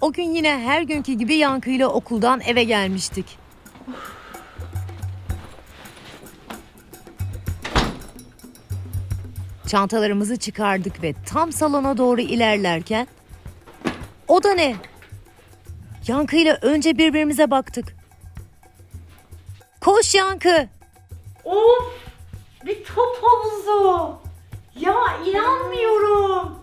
O gün yine her günkü gibi yankıyla okuldan eve gelmiştik. Çantalarımızı çıkardık ve tam salona doğru ilerlerken o da ne? Yankıyla önce birbirimize baktık. Koş Yankı. Of! Bir top havuzu. Ya inanmıyorum.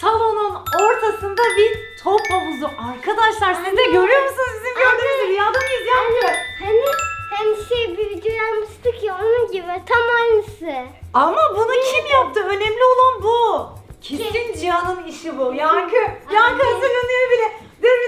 Salonun ortasında bir top havuzu. Arkadaşlar siz de görüyor musunuz? Bizim gördüğümüz rüyada mıyız ya? Hani hani şey bir video yapmıştık ya onun gibi tam aynısı. Ama bunu kim yaptı? Önemli olan bu. Kesin Cihan'ın işi bu. Yankı, Yankı hazırlanıyor bile.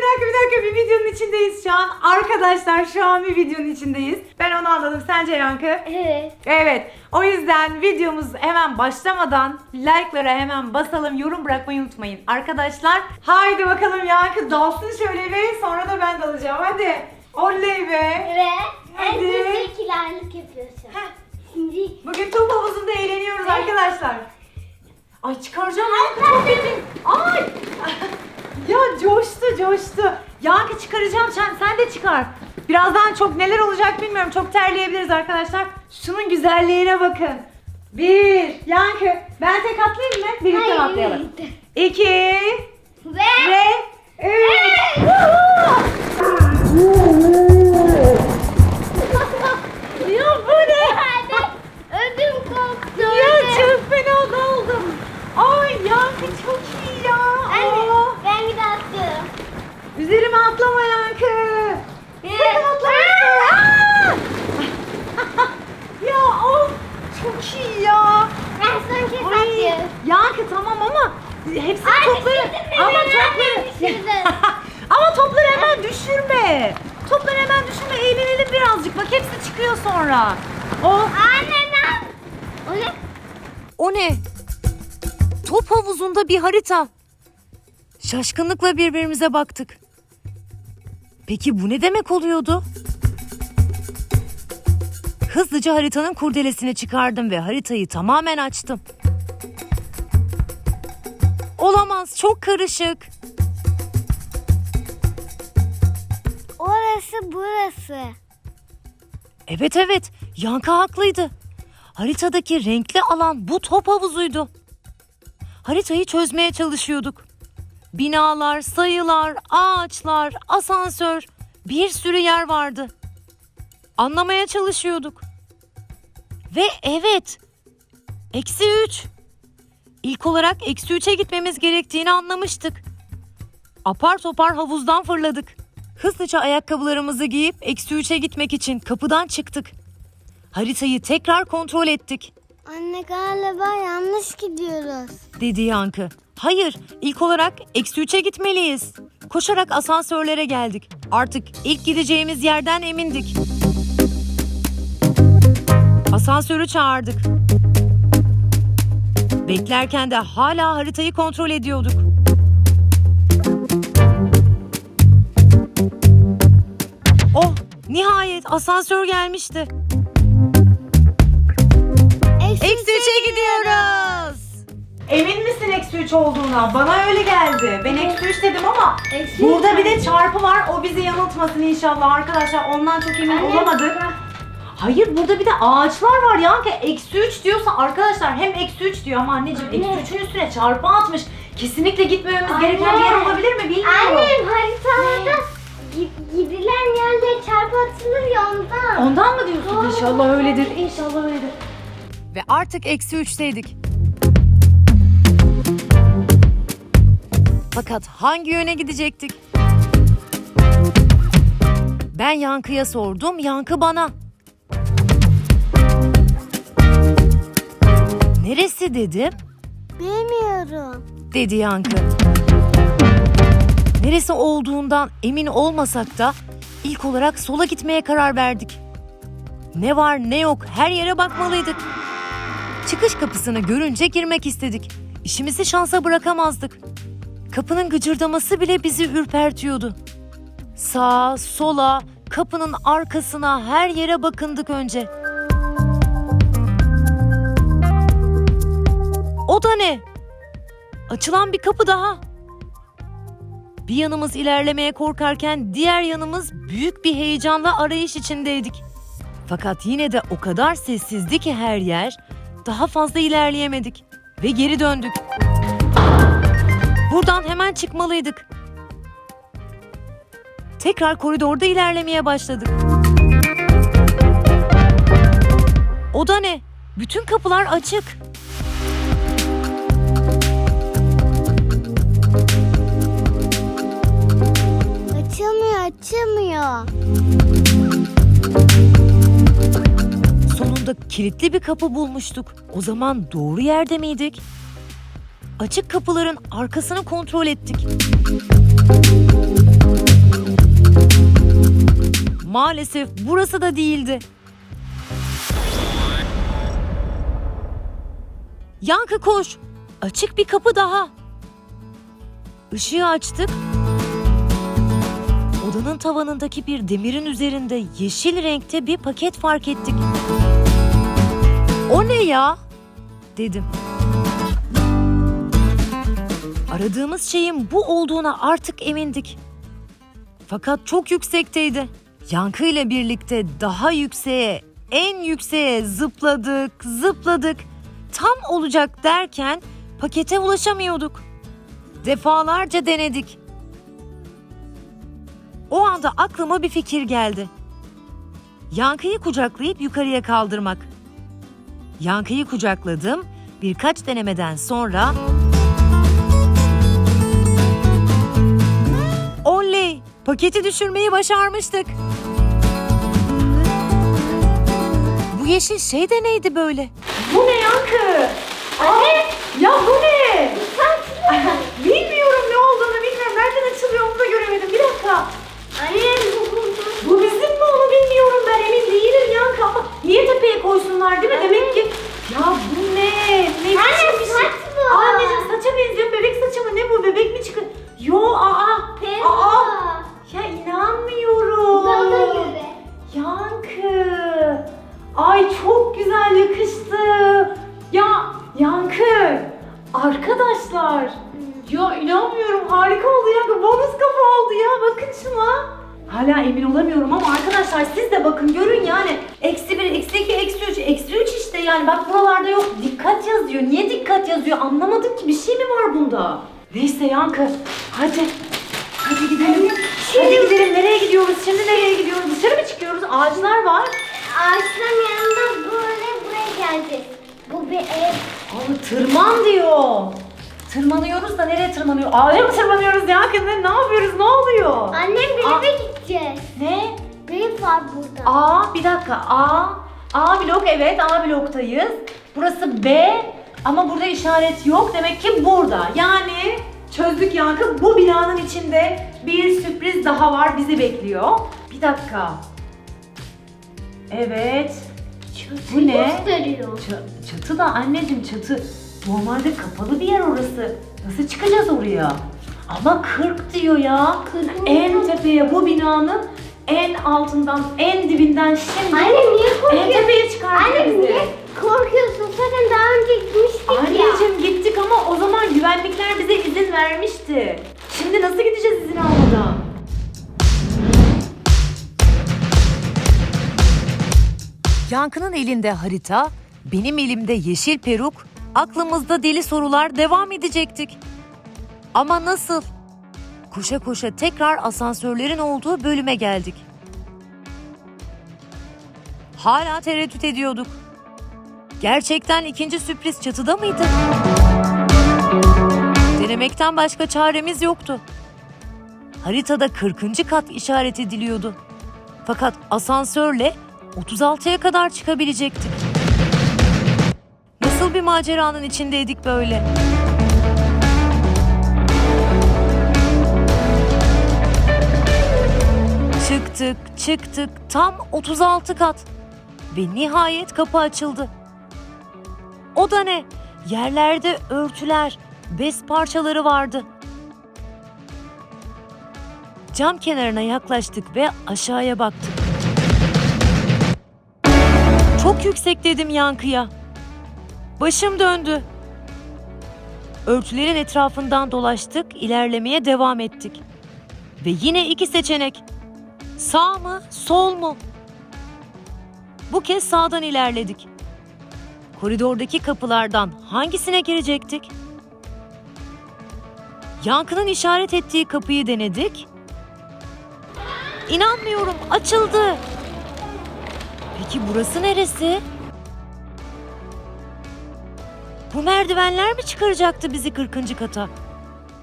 Dakika bir dakika bir videonun içindeyiz şu an. Arkadaşlar şu an bir videonun içindeyiz. Ben onu anladım. Sence Yankı? Evet. Evet. O yüzden videomuz hemen başlamadan like'lara hemen basalım. Yorum bırakmayı unutmayın. Arkadaşlar haydi bakalım Yankı dalsın şöyle ve sonra da ben dalacağım. Hadi. Oley be. Ve en Hadi. teşekkürlerlik yapıyorsun. Heh. Şimdi Bugün top havuzunda eğleniyoruz arkadaşlar. Ay çıkaracağım. Ay. Ay. ya coştu coştu. Yankı çıkaracağım sen, sen de çıkar. Birazdan çok neler olacak bilmiyorum. Çok terleyebiliriz arkadaşlar. Şunun güzelliğine bakın. Bir. Yankı. Ben tek atlayayım mı? Birlikte Hayır, atlayalım. birlikte. İki. ve Ve. Üç. ya bu ne? Hadi. Ödüm koptu. Ya ödüm. çok fena daldım. Ay Yankı çok iyi ya. Anne Aa, üzerime atlama Yankı. Sakın atlama. Aa! Aa! ya of çok iyi ya. Ben son kez atlıyorum. Yankı tamam ama hepsi Ay, topları ama topları ama topları hemen düşürme. Topları hemen düşürme. Eğlenelim birazcık. Bak hepsi çıkıyor sonra. Of. Anne ben. O ne? O ne? Top havuzunda bir harita. Şaşkınlıkla birbirimize baktık. Peki bu ne demek oluyordu? Hızlıca haritanın kurdelesini çıkardım ve haritayı tamamen açtım. Olamaz, çok karışık. Orası burası. Evet evet, Yankı haklıydı. Haritadaki renkli alan bu top havuzuydu. Haritayı çözmeye çalışıyorduk. Binalar, sayılar, ağaçlar, asansör, bir sürü yer vardı. Anlamaya çalışıyorduk. Ve evet, eksi üç. İlk olarak eksi üçe gitmemiz gerektiğini anlamıştık. Apar topar havuzdan fırladık. Hızlıca ayakkabılarımızı giyip eksi üçe gitmek için kapıdan çıktık. Haritayı tekrar kontrol ettik, Anne galiba yanlış gidiyoruz. dedi Yankı. Hayır, ilk olarak eksi üçe gitmeliyiz. Koşarak asansörlere geldik. Artık ilk gideceğimiz yerden emindik. Asansörü çağırdık. Beklerken de hala haritayı kontrol ediyorduk. Oh, nihayet asansör gelmişti. Eksi üçe gidiyoruz. Emin misin eksi 3 olduğuna? Bana öyle geldi. Ben eksi 3 dedim ama Eksi burada bir de çarpı var. O bizi yanıltmasın inşallah arkadaşlar. Ondan çok emin olamadık. Hayır burada bir de ağaçlar var Yankı. Eksi 3 diyorsa arkadaşlar hem eksi 3 diyor ama anneciğim Anne. eksi 3'ün üstüne çarpı atmış. Kesinlikle gitmememiz Anne. gereken bir yer olabilir mi bilmiyorum. Annem haritalarda gi- gidilen yerlere çarpı atılır ya ondan. Ondan mı diyorsun? Doğru. İnşallah öyledir. İnşallah öyledir. Ve artık eksi üçteydik. Fakat hangi yöne gidecektik? Ben Yankı'ya sordum, Yankı bana. Neresi dedim, Bilmiyorum. dedi Yankı. Neresi olduğundan emin olmasak da ilk olarak sola gitmeye karar verdik. Ne var ne yok her yere bakmalıydık. Çıkış kapısını görünce girmek istedik. İşimizi şansa bırakamazdık. Kapının gıcırdaması bile bizi ürpertiyordu. Sağa, sola, kapının arkasına her yere bakındık önce. O da ne? Açılan bir kapı daha. Bir yanımız ilerlemeye korkarken diğer yanımız büyük bir heyecanla arayış içindeydik. Fakat yine de o kadar sessizdi ki her yer, daha fazla ilerleyemedik ve geri döndük. Buradan hemen çıkmalıydık. Tekrar koridorda ilerlemeye başladık. O da ne? Bütün kapılar açık. Açılmıyor, açılmıyor. Sonunda kilitli bir kapı bulmuştuk. O zaman doğru yerde miydik? Açık kapıların arkasını kontrol ettik. Maalesef burası da değildi. Yankı koş. Açık bir kapı daha. Işığı açtık. Odanın tavanındaki bir demirin üzerinde yeşil renkte bir paket fark ettik. O ne ya? dedim. Aradığımız şeyin bu olduğuna artık emindik. Fakat çok yüksekteydi. Yankı ile birlikte daha yükseğe, en yükseğe zıpladık, zıpladık. Tam olacak derken pakete ulaşamıyorduk. Defalarca denedik. O anda aklıma bir fikir geldi. Yankıyı kucaklayıp yukarıya kaldırmak. Yankıyı kucakladım. Birkaç denemeden sonra... Paketi düşürmeyi başarmıştık. Bu yeşil şey de neydi böyle? Bu ne Yankı? Aa, ya bu ne? bilmiyorum ne olduğunu bilmiyorum. Nereden açılıyor onu da göremedim. Bir dakika. Annem bu. Bu bizim mi onu bilmiyorum ben emin değilim Yankı ama niye tepeye koysunlar değil mi? Demek ki ya bu ne? Ne Anne, biçim bir şey? saç bu. Anneciğim saça benziyor. Bebek saçı mı? Ne bu? Bebek mi çıkıyor? Yo aa. Aa. Yankı. Ay çok güzel yakıştı. Ya Yankı. Arkadaşlar. Ya inanmıyorum harika oldu Yankı. Bonus kafa oldu ya bakın şuna. Hala emin olamıyorum ama arkadaşlar siz de bakın görün yani. Eksi bir, eksi iki, eksi üç, eksi üç işte yani. Bak buralarda yok. Dikkat yazıyor. Niye dikkat yazıyor anlamadım ki. Bir şey mi var bunda? Neyse Yankı. Hadi. Hadi gidelim. Hadi gidelim. Nereye gidiyoruz? Şimdi nereye gidiyoruz? Dışarı mı çıkıyoruz? Ağaçlar var. Ağaçların yanında böyle buraya geleceğiz. Bu bir ev. Abi tırman diyor. Tırmanıyoruz da nereye tırmanıyor? Ağaca mı tırmanıyoruz ya? Ne, ne yapıyoruz? Ne oluyor? Annem bir Aa. eve gideceğiz. Ne? Ev var burada. A bir dakika A. A blok evet A bloktayız. Burası B ama burada işaret yok. Demek ki burada. Yani çözdük yankı. Bu binanın içinde bir sürpriz daha var bizi bekliyor. Bir dakika. Evet. Bu ne? Gösteriyor. Ç- çatı da anneciğim çatı. Normalde kapalı bir yer orası. Nasıl çıkacağız oraya? Ama 40 diyor ya. Kırkın En tepeye bu binanın en altından, en dibinden şimdi Anne niye en korkuyorsun? tepeye çıkardı Anne bizi. niye korkuyorsun? Zaten daha önce gitmiştik ya. Anneciğim gittik ama o zaman güvenlikler bize izin vermişti. Şimdi nasıl gideceğiz izin almadan? Yankı'nın elinde harita, benim elimde yeşil peruk, aklımızda deli sorular devam edecektik. Ama nasıl? Koşa koşa tekrar asansörlerin olduğu bölüme geldik. Hala tereddüt ediyorduk. Gerçekten ikinci sürpriz çatıda mıydı? Denemekten başka çaremiz yoktu. Haritada 40. kat işaret ediliyordu. Fakat asansörle 36'ya kadar çıkabilecektik. Nasıl bir maceranın içindeydik böyle? Çıktık, çıktık tam 36 kat. Ve nihayet kapı açıldı. O da ne? Yerlerde örtüler, bez parçaları vardı. Cam kenarına yaklaştık ve aşağıya baktık. Çok yüksek dedim yankıya. Başım döndü. Örtülerin etrafından dolaştık, ilerlemeye devam ettik. Ve yine iki seçenek. Sağ mı, sol mu? Bu kez sağdan ilerledik. Koridordaki kapılardan hangisine girecektik? Yankı'nın işaret ettiği kapıyı denedik. İnanmıyorum, açıldı. Peki burası neresi? Bu merdivenler mi çıkaracaktı bizi 40. kata?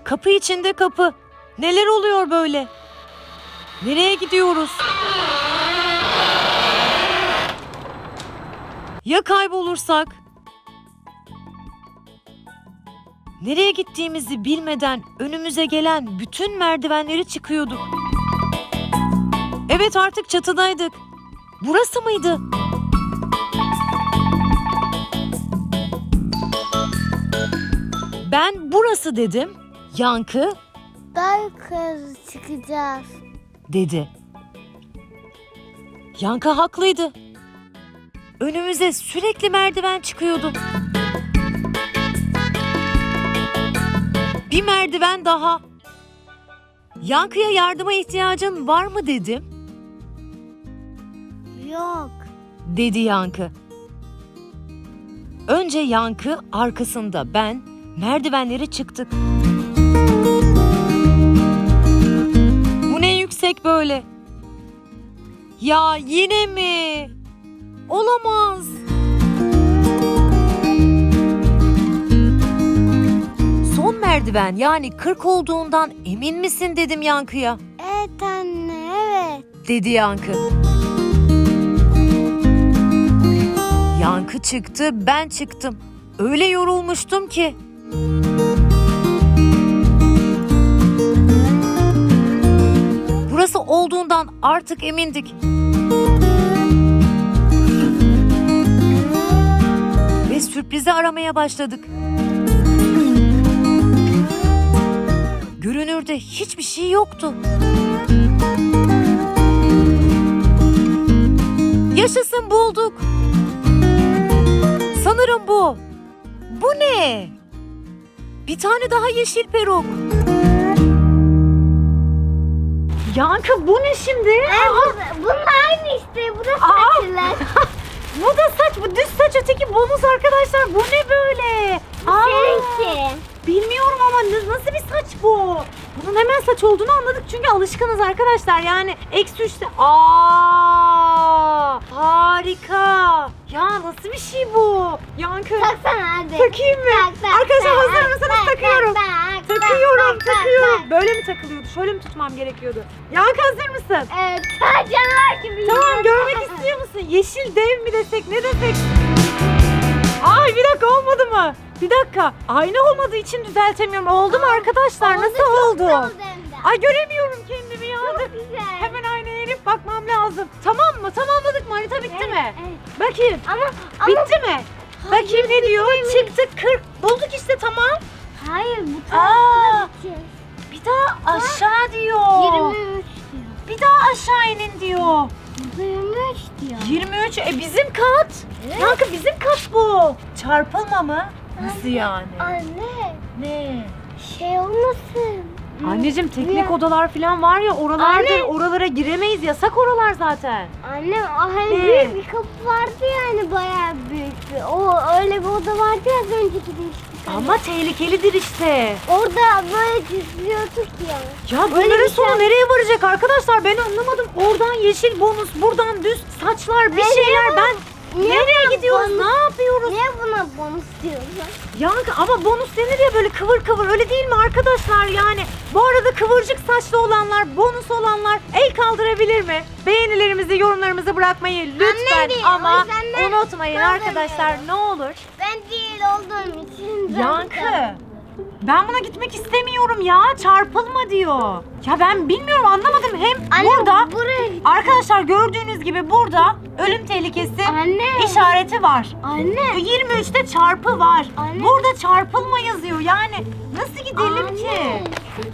Kapı içinde kapı. Neler oluyor böyle? Nereye gidiyoruz? Ya kaybolursak? Nereye gittiğimizi bilmeden önümüze gelen bütün merdivenleri çıkıyorduk. Evet artık çatıdaydık. Burası mıydı? Ben burası dedim. Yankı Daha yukarı çıkacağız. dedi. Yankı haklıydı. Önümüze sürekli merdiven çıkıyordu. Bir merdiven daha. Yankı'ya yardıma ihtiyacın var mı dedim. Yok. dedi Yankı. Önce Yankı, arkasında ben merdivenleri çıktık. Bu ne yüksek böyle? Ya yine mi? Olamaz. Son merdiven yani 40 olduğundan emin misin dedim Yankı'ya. Evet anne evet. dedi Yankı. Yankı çıktı, ben çıktım. Öyle yorulmuştum ki. Burası olduğundan artık emindik. Sürprizi aramaya başladık. Görünürde hiçbir şey yoktu. Yaşasın bulduk. Sanırım bu. Bu ne? Bir tane daha yeşil peruk. Yankı bu ne şimdi? Bu, bunun aynı işte. Bu da Aa! saçlar. Bu da saç, bu düz saç öteki bonus arkadaşlar. Bu ne böyle? Aa, Seninki. bilmiyorum ama n- nasıl bir saç bu? Bunun hemen saç olduğunu anladık çünkü alışkınız arkadaşlar. Yani eksi üçte. Aa, harika. Ya nasıl bir şey bu? Yankı. Taksana hadi. Takayım mı? Arkadaşlar hazır mısınız? tak, Takıyorum. tak, tak, Takıyorum, Böyle mi takılıyordu? Şöyle mi tutmam gerekiyordu? Yankı hazır mısın? Evet, ta canavar gibi. Tamam görmek istiyor musun? Yeşil dev mi desek ne desek? Ay bir dakika olmadı mı? Bir dakika. Aynı olmadığı için düzeltemiyorum. Oldu mu arkadaşlar? Nasıl çok oldu? güzel oldu hem de. Ay göremiyorum kendimi ya. Çok güzel. Hemen aynaya inip bakmam lazım. Tamam mı? Tamamladık mı? Harita bitti Evet, mi? evet. Bakayım. Ama, ama Bitti mi? Bakayım ne diyor? Çıktı 40. Bulduk işte tamam. hayır bu Aa. tarafta bitiyor. Daha aşağı diyor. 23 diyor. Bir daha aşağı inin diyor. Bu 23 diyor. 23 e bizim kat. Yankı bizim kat bu. Çarpılma mı? Nasıl yani? Anne Ne? şey olmasın. Anneciğim teknik Ya. odalar falan var ya oralardır. Anne. Oralara giremeyiz. Yasak oralar zaten. Anne hani Ne? büyük bir kapı vardı yani bayağı büyük bir. O öyle bir oda vardı ya az önce gitmiştik. Ama tehlikelidir işte. Orada böyle gizliyorduk ya. Ya Öyle bunların bir sonu şey- nereye varacak arkadaşlar? Ben anlamadım. Oradan yeşil bonus, buradan düz saçlar, bir şeyler. Ben Niye nereye gidiyoruz? bonus- Ne yapıyoruz? Niye buna bonus diyorsun? Yankı ama bonus denir ya böyle kıvır kıvır öyle değil mi arkadaşlar yani? Bu arada kıvırcık saçlı olanlar, bonus olanlar el kaldırabilir mi? Beğenilerimizi, yorumlarımızı bırakmayı lütfen değil, o ama unutmayın arkadaşlar ne olur. Ben değil olduğum için. Yankı ben buna gitmek istemiyorum ya çarpılma diyor. Ya ben bilmiyorum anlamadım hem Anne, burada buraya arkadaşlar gördüğünüz gibi burada ölüm tehlikesi Anne. işareti var. Anne. 23'te çarpı var. Anne. Burada çarpılma yazıyor. Yani nasıl gidelim Anne. ki?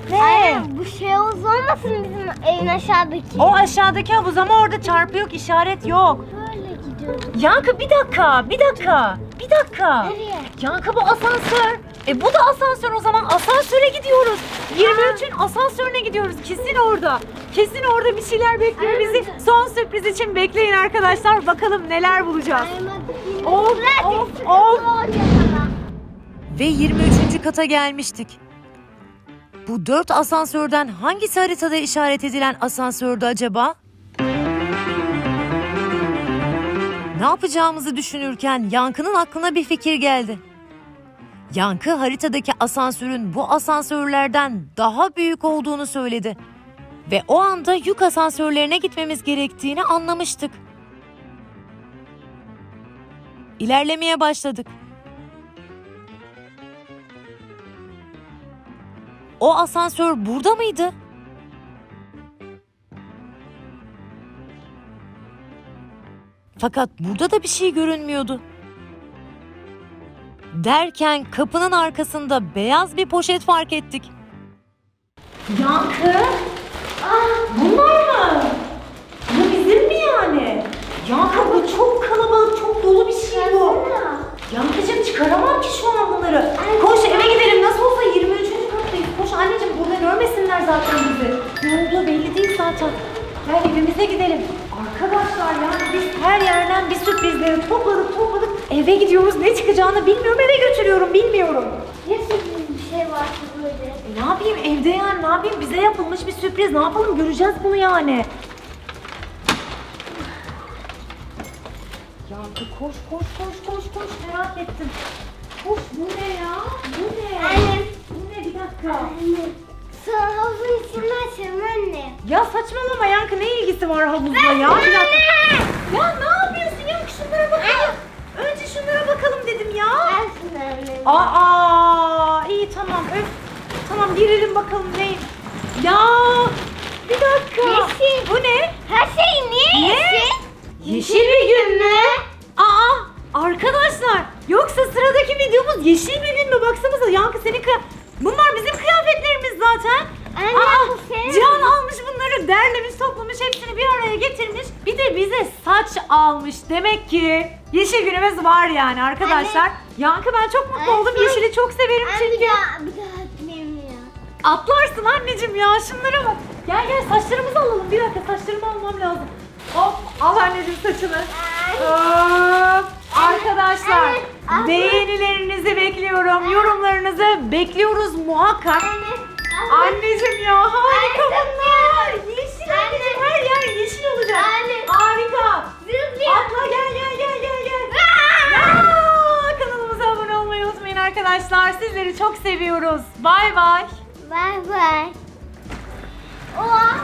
Ne? Anne bu şey havuz olmasın bizim evin aşağıdaki. O aşağıdaki havuz ama orada çarpı yok, işaret yok. Böyle gidiyorduk. Yankı bir dakika, bir dakika, bir dakika. Nereye? Yankı bu asansör. E bu da asansör o zaman. Asansöre gidiyoruz. 23'ün asansörüne gidiyoruz. Kesin orada. Kesin orada bir şeyler bekliyor bizi. Son sürpriz için bekleyin arkadaşlar. Bakalım neler bulacağız. Of, of, of. Ve 23. kata gelmiştik. Bu dört asansörden hangisi haritada işaret edilen asansördü acaba? Ne yapacağımızı düşünürken Yankı'nın aklına bir fikir geldi. Yankı haritadaki asansörün bu asansörlerden daha büyük olduğunu söyledi. Ve o anda yük asansörlerine gitmemiz gerektiğini anlamıştık. İlerlemeye başladık. O asansör burada mıydı? Fakat burada da bir şey görünmüyordu. Derken kapının arkasında beyaz bir poşet fark ettik. Yankı. Bunlar mı? Bu bizim mi yani? Yankı bu çok kalabalık, çok dolu bir şey bu. Yankıcığım çıkaramam ki şu an bunları. Koş eve gidelim. Nasıl olsa 23. kattayız. Koş anneciğim burada görmesinler zaten bizi. Ne olduğu belli değil zaten. Gel evimize gidelim. Arkadaşlar yani biz her yerden bir topladık. Eve gidiyoruz. Ne çıkacağını bilmiyorum. Eve götürüyorum bilmiyorum. Ne sürpriz bir şey var böyle. E ne yapayım evde yani ne yapayım bize yapılmış bir sürpriz. Ne yapalım göreceğiz bunu yani. Yankı koş koş koş koş koş merak ettim. Koş bu ne ya? Bu ne? Anne. Bu ne bir dakika. Anne. Sonra havuzun içinde açalım anne. Ya saçmalama Yankı ne ilgisi var havuzla ya? Bir dakika. Ya ne yapıyorsun Yankı şunlara bakalım. Önce şunlara bakalım dedim ya. Versin anne. Aa iyi tamam öf. Tamam girelim bakalım ne? Ya bir dakika. Yeşil. Bu ne? Her şey niye Ne? yeşil? Yeşil bir gün mü? Aa arkadaşlar yoksa sıradaki videomuz yeşil bir gün mü? Baksanıza Yankı senin kıya... Bunlar bizim kıyafetlerimiz zaten. Anne, Aa, bu senin Cihan almış bunları derlemiş toplamış hepsini bir araya getirmiş. Bir de bize saç almış. Demek ki yeşil günümüz var yani arkadaşlar. Anne. Yankı ben çok mutlu Anne, oldum. sen- Yeşili çok severim çünkü. bir daha, bir daha atmayayım ya. Atlarsın anneciğim ya şunlara bak. Gel gel saçlarımızı alalım. Bir dakika saçlarımı almam lazım. Hop al anneciğim saçını. Hop. Arkadaşlar anne. beğenilerinizi bekliyorum. Yorumlarınızı bekliyoruz muhakkak. Anne. Anneciğim ya harika Anne. bunlar. Yeşil Anne. anneciğim her yer yeşil olacak. Anne. Harika. Zıplıyor. Atla gel gel gel. Aa! Ya, kanalımıza abone olmayı unutmayın arkadaşlar. Sizleri çok seviyoruz. Bay bay. Bay bay. Oha.